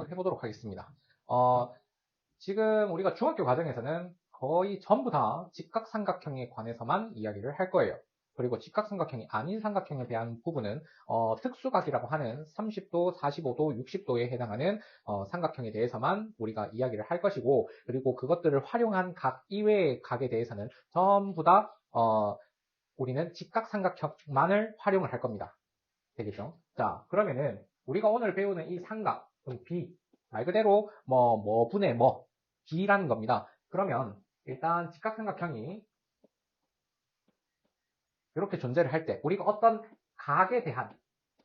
한번 해보도록 하겠습니다. 어, 지금 우리가 중학교 과정에서는 거의 전부 다 직각삼각형에 관해서만 이야기를 할 거예요. 그리고 직각삼각형이 아닌 삼각형에 대한 부분은 어, 특수각이라고 하는 30도, 45도, 60도에 해당하는 어, 삼각형에 대해서만 우리가 이야기를 할 것이고 그리고 그것들을 활용한 각 이외의 각에 대해서는 전부 다 어, 우리는 직각삼각형만을 활용을 할 겁니다. 되겠죠? 자 그러면은 우리가 오늘 배우는 이 삼각, B 말 그대로 뭐, 뭐 분의 뭐 B라는 겁니다. 그러면 일단 직각삼각형이 이렇게 존재를 할 때 우리가 어떤 각에 대한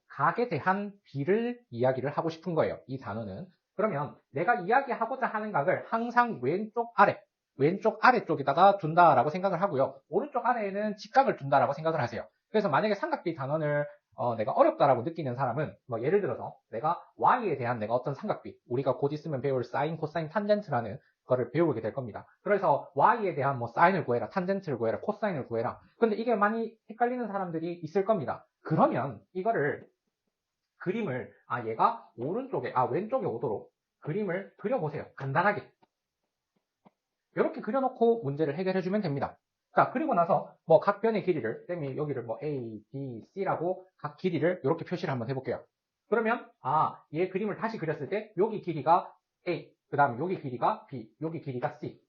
각에 대한 비를 이야기를 하고 싶은 거예요. 이 단어는. 그러면 내가 이야기하고자 하는 각을 항상 왼쪽 아래 왼쪽 아래쪽에다가 둔다라고 생각을 하고요. 오른쪽 아래에는 직각을 둔다라고 생각을 하세요. 그래서 만약에 삼각비 단원을 어, 내가 어렵다라고 느끼는 사람은 뭐 예를 들어서 내가 y에 대한 내가 어떤 삼각비 우리가 곧 있으면 배울 사인, 코사인, 탄젠트라는 거를 배우게 될 겁니다. 그래서 y에 대한 뭐 사인을 구해라, 탄젠트를 구해라, 코사인을 구해라. 근데 이게 많이 헷갈리는 사람들이 있을 겁니다. 그러면 이거를 그림을 아 얘가 오른쪽에 아 왼쪽에 오도록 그림을 그려보세요. 간단하게. 이렇게 그려놓고 문제를 해결해 주면 됩니다. 자 그리고 나서 뭐 각 변의 길이를 쌤이 여기를 뭐 A, B, C라고 각 길이를 이렇게 표시를 한번 해볼게요. 그러면 아 얘 그림을 다시 그렸을 때 여기 길이가 A, 그 다음에 여기 길이가 B, 여기 길이가 C.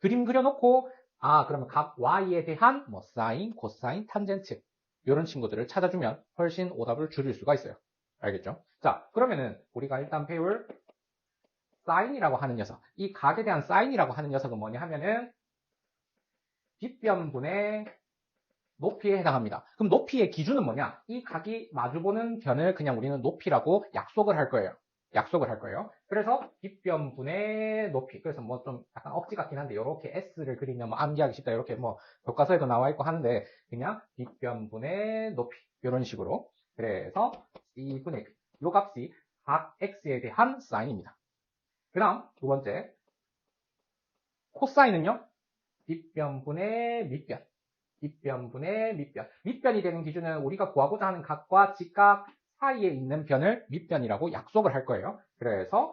그림 그려놓고 아 그러면 각 Y에 대한 뭐 사인, 코사인, 탄젠트 이런 친구들을 찾아주면 훨씬 오답을 줄일 수가 있어요. 알겠죠? 자 그러면은 우리가 일단 배울 사인이라고 하는 녀석 이 각에 대한 사인이라고 하는 녀석은 뭐냐 하면은 뒷변분의 높이에 해당합니다. 그럼 높이의 기준은 뭐냐? 이 각이 마주보는 변을 그냥 우리는 높이라고 약속을 할 거예요. 약속을 할 거예요. 그래서 뒷변분의 높이. 그래서 뭐 좀 약간 억지 같긴 한데 이렇게 S를 그리면 뭐 암기하기 쉽다. 이렇게 뭐 교과서에도 나와 있고 하는데 그냥 뒷변분의 높이. 이런 식으로. 그래서 C분의 B. 요 값이 각 X에 대한 사인입니다. 그 다음 두 번째 코사인은요. 뒷변분의 밑변. 뒷변분의 밑변. 밑변이 되는 기준은 우리가 구하고자 하는 각과 직각 사이에 있는 변을 밑변이라고 약속을 할 거예요. 그래서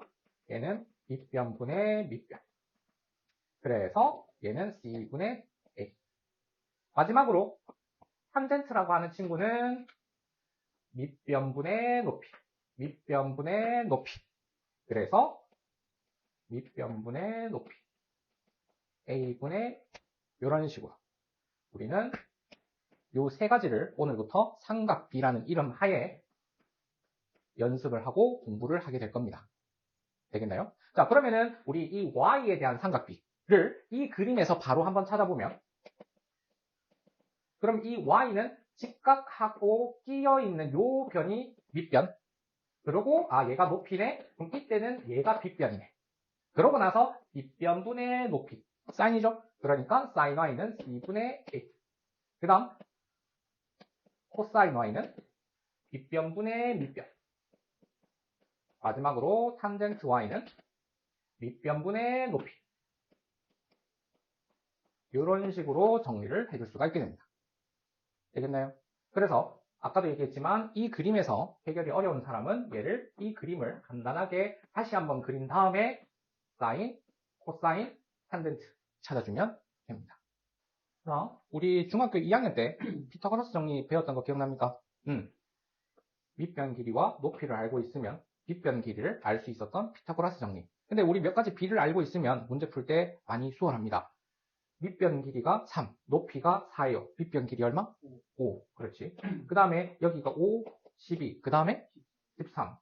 얘는 밑변분의 밑변. 그래서 얘는 C분의 A. 마지막으로 탄젠트라고 하는 친구는 밑변분의 높이. 밑변분의 높이. 그래서 밑변분의 높이. A분의 이런 식으로. 우리는 요 세 가지를 오늘부터 삼각비라는 이름 하에 연습을 하고 공부를 하게 될 겁니다. 되겠나요? 자, 그러면은 우리 이 y에 대한 삼각비를 이 그림에서 바로 한번 찾아보면. 그럼 이 y는 직각하고 끼어 있는 요 변이 밑변. 그리고 아 얘가 높이네? 그럼 이때는 얘가 빗변이네. 그러고 나서 빗변분의 높이 사인이죠 그러니까 사인 y는 2분의 a 그 다음 코사인 y는 빗변분의 밑변 마지막으로 탄젠트 y는 밑변분의 높이 이런 식으로 정리를 해줄 수가 있게 됩니다. 되겠나요? 그래서 아까도 얘기했지만 이 그림에서 해결이 어려운 사람은 얘를 이 그림을 간단하게 다시 한번 그린 다음에 사인, 코사인, 탄젠트 찾아주면 됩니다. 자, 우리 중학교 2학년 때 피타고라스 정리 배웠던 거 기억납니까? 음. 밑변 길이와 높이를 알고 있으면 빗변 길이를 알 수 있었던 피타고라스 정리. 근데 우리 몇 가지 비를 알고 있으면 문제 풀 때 많이 수월합니다. 밑변 길이가 3, 높이가 4예요. 빗변 길이 얼마? 5. 그렇지. 그 다음에 여기가 5, 12. 그 다음에 13.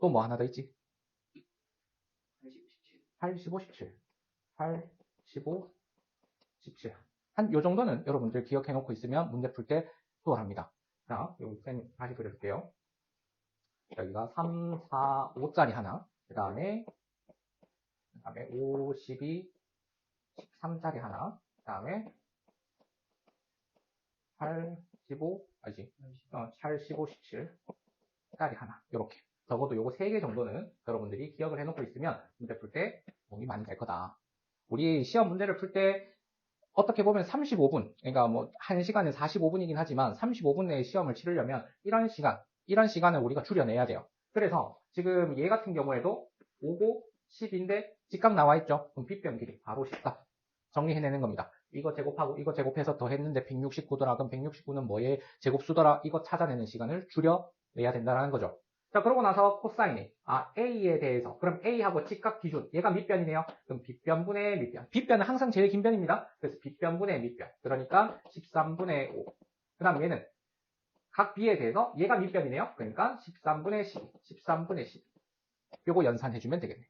또 뭐 하나 더 있지? 8, 15, 17. 8, 15, 17. 한 요 정도는 여러분들 기억해 놓고 있으면 문제 풀 때 수월합니다. 자, 여기 쌤 다시 그려줄게요. 여기가 3, 4, 5짜리 하나. 그 다음에, 그 다음에 5, 12, 13짜리 하나. 그 다음에 8, 15, 아니지. 어, 8, 15, 17짜리 하나. 요렇게. 적어도 요거 3개 정도는 여러분들이 기억을 해놓고 있으면 문제 풀 때 도움이 많이 될 거다. 우리 시험 문제를 풀 때 어떻게 보면 35분, 그러니까 뭐 1시간에 45분이긴 하지만 35분 내에 시험을 치르려면 이런 시간, 이런 시간을 우리가 줄여내야 돼요. 그래서 지금 얘 같은 경우에도 5고 10인데 직각 나와 있죠. 그럼 빗변 길이 바로 14. 정리해내는 겁니다. 이거 제곱하고 이거 제곱해서 더 했는데 169더라. 그럼 169는 뭐의 제곱수더라. 이거 찾아내는 시간을 줄여내야 된다는 거죠. 자, 그러고 나서 코사인이 아 A에 대해서 그럼 A하고 직각 기준 얘가 밑변이네요. 그럼 빗변분의 밑변. 빗변은 항상 제일 긴 변입니다. 그래서 빗변분의 밑변. 그러니까 13분의 5. 그 다음 얘는 각 B에 대해서 얘가 밑변이네요. 그러니까 13분의 12, 13분의 12. 요거 연산해주면 되겠네.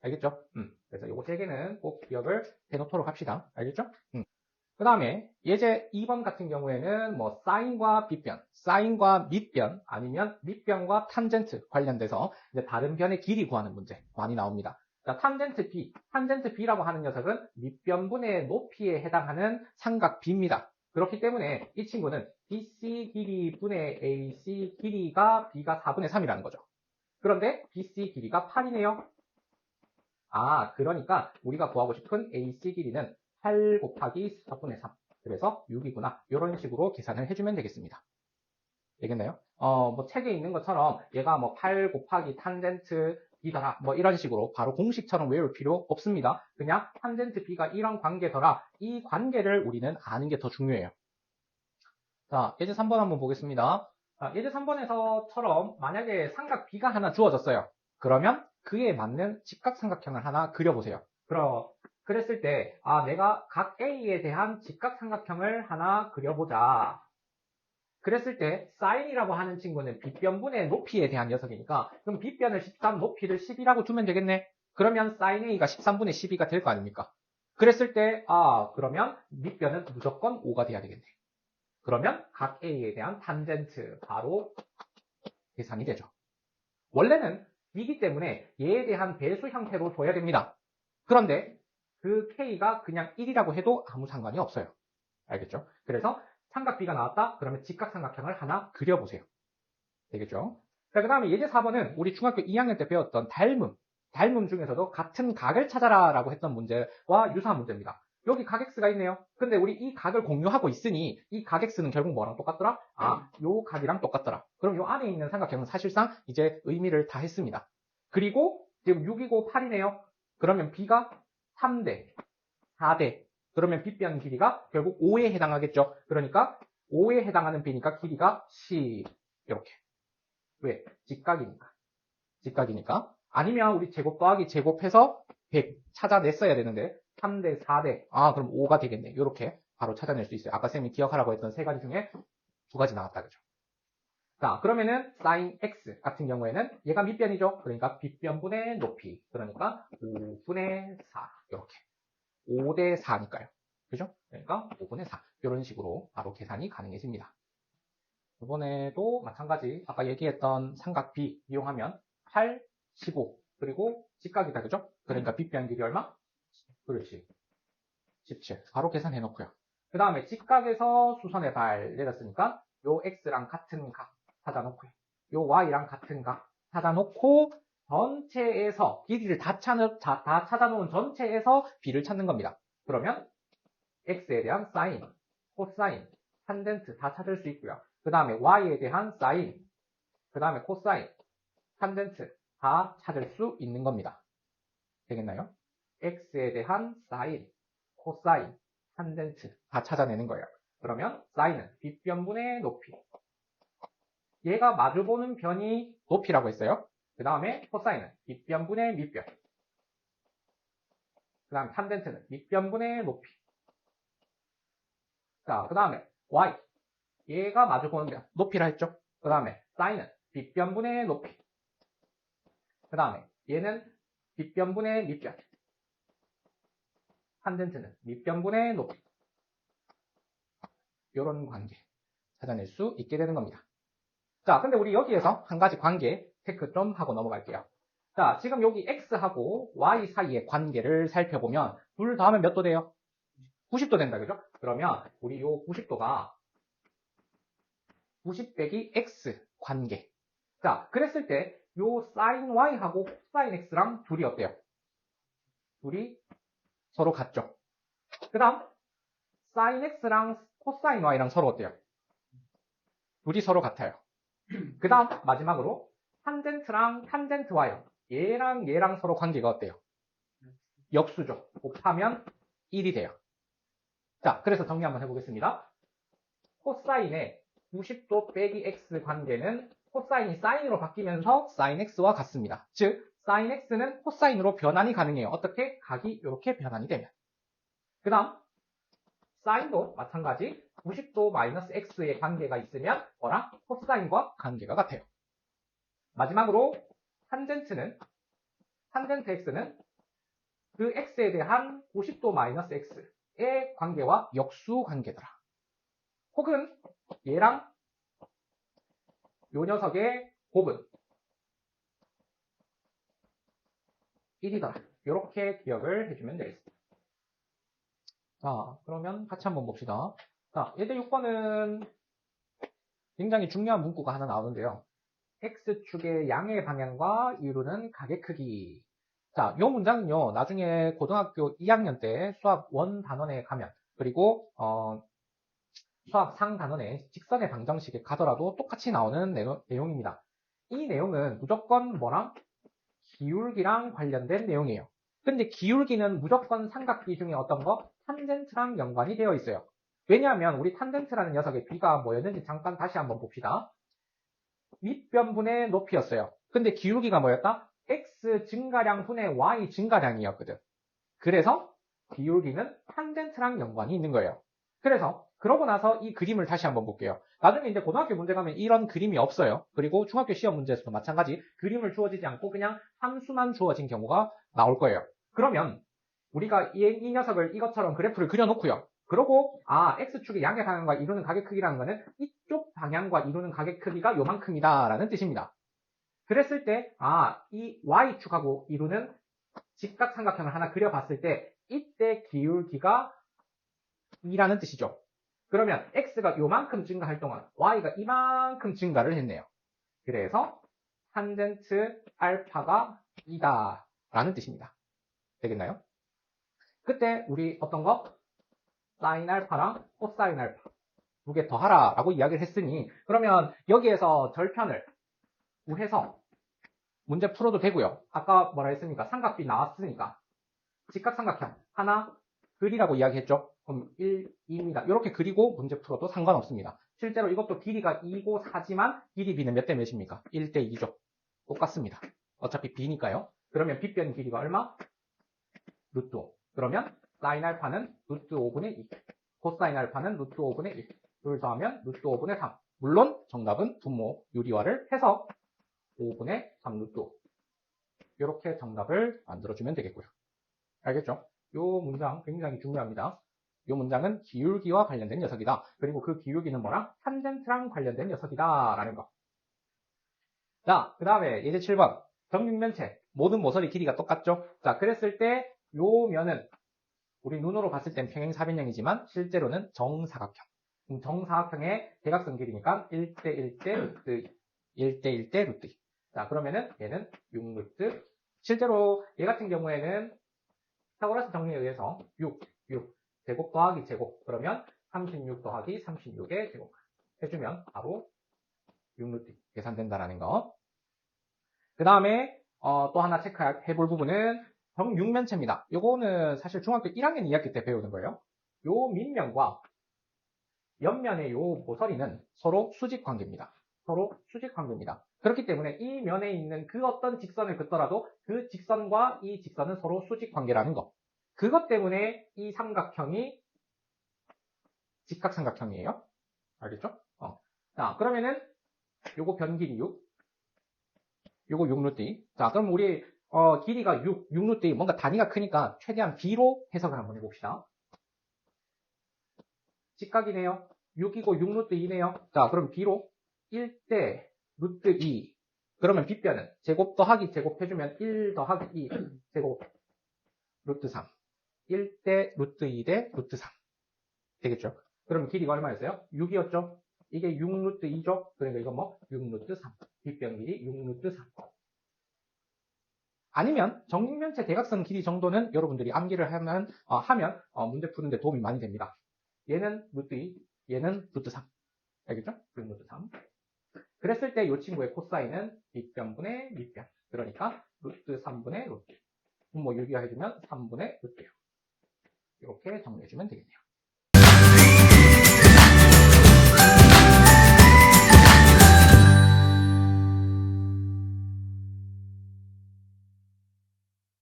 알겠죠? 음. 그래서 요거 세 개는 꼭 기억을 해놓도록 합시다. 알겠죠? 음. 그 다음에 예제 2번 같은 경우에는 뭐 사인과 빗변, 사인과 밑변 아니면 밑변과 탄젠트 관련돼서 이제 다른 변의 길이 구하는 문제 많이 나옵니다. 자, 탄젠트 B, 탄젠트 B라고 하는 녀석은 밑변분의 높이에 해당하는 삼각 B입니다. 그렇기 때문에 이 친구는 BC 길이 분의 AC 길이가 B가 4분의 3이라는 거죠. 그런데 BC 길이가 8이네요. 아, 그러니까 우리가 구하고 싶은 AC 길이는 8 곱하기 4분의 3. 그래서 6이구나. 이런 식으로 계산을 해주면 되겠습니다. 되겠나요? 어, 뭐 책에 있는 것처럼 얘가 뭐 8 곱하기 탄젠트 B더라. 뭐 이런 식으로 바로 공식처럼 외울 필요 없습니다. 그냥 탄젠트 B가 이런 관계더라. 이 관계를 우리는 아는 게 더 중요해요. 자, 예제 3번 한번 보겠습니다. 자, 예제 3번에서처럼 만약에 삼각 B가 하나 주어졌어요. 그러면 그에 맞는 직각삼각형을 하나 그려보세요. 그럼 그랬을 때, 아, 내가 각 A에 대한 직각삼각형을 하나 그려보자. 그랬을 때, 사인이라고 하는 친구는 빗변분의 높이에 대한 녀석이니까, 그럼 빗변을 13, 높이를 10이라고 두면 되겠네? 그러면 사인 A가 13분의 12가 될 거 아닙니까? 그랬을 때, 아, 그러면 밑변은 무조건 5가 돼야 되겠네. 그러면 각 A에 대한 탄젠트 바로 계산이 되죠. 원래는 이기 때문에 얘에 대한 배수 형태로 둬야 됩니다. 그런데 그 K가 그냥 1이라고 해도 아무 상관이 없어요. 알겠죠? 그래서 삼각 B가 나왔다? 그러면 직각삼각형을 하나 그려보세요. 되겠죠? 자, 그 다음에 예제 4번은 우리 중학교 2학년 때 배웠던 닮음. 닮음 중에서도 같은 각을 찾아라 라고 했던 문제와 유사한 문제입니다. 여기 각 X가 있네요. 근데 우리 이 각을 공유하고 있으니 이 각 X는 결국 뭐랑 똑같더라? 아, 요 각이랑 똑같더라. 그럼 요 안에 있는 삼각형은 사실상 이제 의미를 다 했습니다. 그리고 지금 6이고 8이네요. 그러면 B가 3대, 4대. 그러면 빗변 길이가 결국 5에 해당하겠죠. 그러니까 5에 해당하는 B니까 길이가 10. 이렇게. 왜? 직각이니까. 직각이니까. 아니면 우리 제곱 더하기 제곱해서 100 찾아냈어야 되는데 3대, 4대. 아, 그럼 5가 되겠네. 이렇게 바로 찾아낼 수 있어요. 아까 쌤이 기억하라고 했던 세 가지 중에 두 가지 나왔다. 그죠? 자, 그러면은 sin x 같은 경우에는 얘가 밑변이죠. 그러니까 빗변분의 높이. 그러니까 5분의 4. 이렇게. 5대 4니까요. 그죠? 그러니까 5분의 4. 이런 식으로 바로 계산이 가능해집니다. 이번에도 마찬가지 아까 얘기했던 삼각 B 이용하면 8, 15 그리고 직각이다. 그죠? 그러니까 빗변 길이 얼마? 그렇지. 17. 바로 계산해 놓고요. 그 다음에 직각에서 수선의 발 내렸으니까 요 x랑 같은 각 찾아놓고요. 요 y랑 같은 각 찾아놓고 전체에서 길이를 다, 찾아, 다 찾아놓은 전체에서 b를 찾는 겁니다. 그러면 x에 대한 사인, 코사인, 탄젠트 다 찾을 수 있고요. 그 다음에 y에 대한 사인, 그 다음에 코사인, 탄젠트 다 찾을 수 있는 겁니다. 되겠나요? x에 대한 사인, 코사인, 탄젠트 다 찾아내는 거예요. 그러면 사인은 빗변분의 높이. 얘가 마주보는 변이 높이라고 했어요. 그 다음에 코사인은 빗변분의 밑변. 그 다음 탄젠트는 밑변분의 높이. 자, 그 다음에 y. 얘가 마주보는 변, 높이라 했죠. 그 다음에 사인은 빗변분의 높이. 그 다음에 얘는 빗변분의 밑변. 탄젠트는 밑변분의 높이. 이런 관계 찾아낼 수 있게 되는 겁니다. 자, 근데 우리 여기에서 한 가지 관계 체크 좀 하고 넘어갈게요. 자, 지금 여기 x하고 y 사이의 관계를 살펴보면 둘 더하면 몇도 돼요? 90도 된다, 그죠? 그러면 우리 요 90도가 90 빼기 x 관계. 자, 그랬을 때요 sin y하고 sin x랑 둘이 어때요? 둘이 서로 같죠. 그 다음 sin x랑 cosine y랑 서로 어때요? 둘이 서로 같아요. 그 다음 마지막으로 탄젠트랑 탄젠트와요. 얘랑 얘랑 서로 관계가 어때요? 역수죠. 곱하면 1이 돼요. 자, 그래서 정리 한번 해보겠습니다. 코사인의 90도 빼기 x 관계는 코사인이 사인으로 바뀌면서 사인 x와 같습니다. 즉, 사인 x는 코사인으로 변환이 가능해요. 어떻게? 각이 이렇게 변환이 되면. 그 다음, 사인도 마찬가지 90도 마이너스 x의 관계가 있으면 뭐랑? 코사인과 관계가 같아요. 마지막으로 탄젠트는 탄젠트 x는 그 x에 대한 90도 마이너스 x의 관계와 역수 관계더라. 혹은 얘랑 요 녀석의 곱은 1이더라. 이렇게 기억을 해주면 되겠습니다. 자, 그러면 같이 한번 봅시다. 자, 예제 6번은 굉장히 중요한 문구가 하나 나오는데요. X축의 양의 방향과 이루는 각의 크기. 자, 이 문장은요, 나중에 고등학교 2학년 때 수학 원 단원에 가면, 그리고, 어, 수학 상 단원에 직선의 방정식에 가더라도 똑같이 나오는 내용, 내용입니다. 이 내용은 무조건 뭐랑? 기울기랑 관련된 내용이에요. 근데 기울기는 무조건 삼각비 중에 어떤 거? 탄젠트랑 연관이 되어 있어요. 왜냐하면 우리 탄젠트라는 녀석의 비가 뭐였는지 잠깐 다시 한번 봅시다. 밑변분의 높이였어요. 근데 기울기가 뭐였다? x 증가량 분의 y 증가량이었거든. 그래서 기울기는 탄젠트랑 연관이 있는 거예요. 그래서 그러고 나서 이 그림을 다시 한번 볼게요. 나중에 이제 고등학교 문제 가면 이런 그림이 없어요. 그리고 중학교 시험 문제에서도 마찬가지 그림을 주어지지 않고 그냥 함수만 주어진 경우가 나올 거예요. 그러면 우리가 이, 이 녀석을 이것처럼 그래프를 그려놓고요. 그러고 아 x축의 양의 방향과 이루는 가격 크기라는 거는 이쪽 방향과 이루는 가격 크기가 요만큼이다 라는 뜻입니다. 그랬을 때 아 이 y축하고 이루는 직각삼각형을 하나 그려봤을 때 이때 기울기가 2라는 뜻이죠. 그러면 x가 요만큼 증가할 동안 y가 이만큼 증가를 했네요. 그래서 탄젠트 알파가 2다 라는 뜻입니다. 되겠나요? 그때 우리 어떤 거? 사인 알파랑 코사인 알파 두 개 더 하라 라고 이야기를 했으니 그러면 여기에서 절편을 구해서 문제 풀어도 되고요. 아까 뭐라 했습니까? 삼각비 나왔으니까 직각삼각형 하나 그리라고 이야기했죠. 그럼 1, 2입니다. 이렇게 그리고 문제 풀어도 상관없습니다. 실제로 이것도 길이가 2고 4지만 길이 b는 몇 대 몇입니까? 1대 2죠. 똑같습니다. 어차피 b니까요. 그러면 빗변 길이가 얼마? 루트 5. 그러면 사인 알파는 루트 5분의 2. 코사인 알파는 루트 5분의 1. 둘 더하면 루트 5분의 3. 물론 정답은 분모 유리화를 해서 5분의 3 루트 5. 이렇게 정답을 만들어주면 되겠고요. 알겠죠? 이 문장 굉장히 중요합니다. 이 문장은 기울기와 관련된 녀석이다. 그리고 그 기울기는 뭐랑? 탄젠트랑 관련된 녀석이다. 라는 거. 자, 그 다음에 예제 7번. 정육면체. 모든 모서리 길이가 똑같죠? 자, 그랬을 때 요 면은 우리 눈으로 봤을 땐 평행사변형이지만 실제로는 정사각형. 정사각형의 대각선 길이니까 1대 1대 루트 1대 1대 루트 2. 자, 그러면은 얘는 6루트. 실제로 얘 같은 경우에는 피타고라스 정리에 의해서 6, 6, 제곱 더하기 제곱. 그러면 36 더하기 36의 제곱. 해주면 바로 6루트 계산된다라는 거. 그 다음에 어, 또 하나 체크해 볼 부분은 정육면체입니다. 요거는 사실 중학교 1학년 2학기 때 배우는 거예요. 요 밑면과 옆면의 요 모서리는 서로 수직 관계입니다. 서로 수직 관계입니다. 그렇기 때문에 이 면에 있는 그 어떤 직선을 긋더라도 그 직선과 이 직선은 서로 수직 관계라는 거. 그것 때문에 이 삼각형이 직각삼각형이에요. 알겠죠? 어. 자, 그러면은 요거 변길이 6, 요거 6루트 2. 자, 그럼 우리 어, 길이가 6, 6루트 2. 뭔가 단위가 크니까 최대한 B로 해석을 한번 해봅시다. 직각이네요. 6이고 6루트 2네요. 자, 그럼 B로 1대 루트 2. 그러면 빗변은 제곱 더하기 제곱 해주면 1 더하기 2 제곱 루트 3. 1대 루트 2대 루트 3. 되겠죠? 그럼 길이가 얼마였어요? 6이었죠? 이게 6루트 2죠? 그러니까 이건 뭐? 6루트 3. 빗변 길이 6루트 3. 아니면 정육면체 대각선 길이 정도는 여러분들이 암기를 하면, 어, 하면 어, 문제 푸는데 도움이 많이 됩니다. 얘는 루트 2, 얘는 루트 3. 알겠죠? 6루트 3. 그랬을 때 이 친구의 코사인은 밑변분의 밑변. 그러니까 루트 3분의 루트. 뭐 유기화해주면 3분의 루트예요. 이렇게 정리해주면 되겠네요.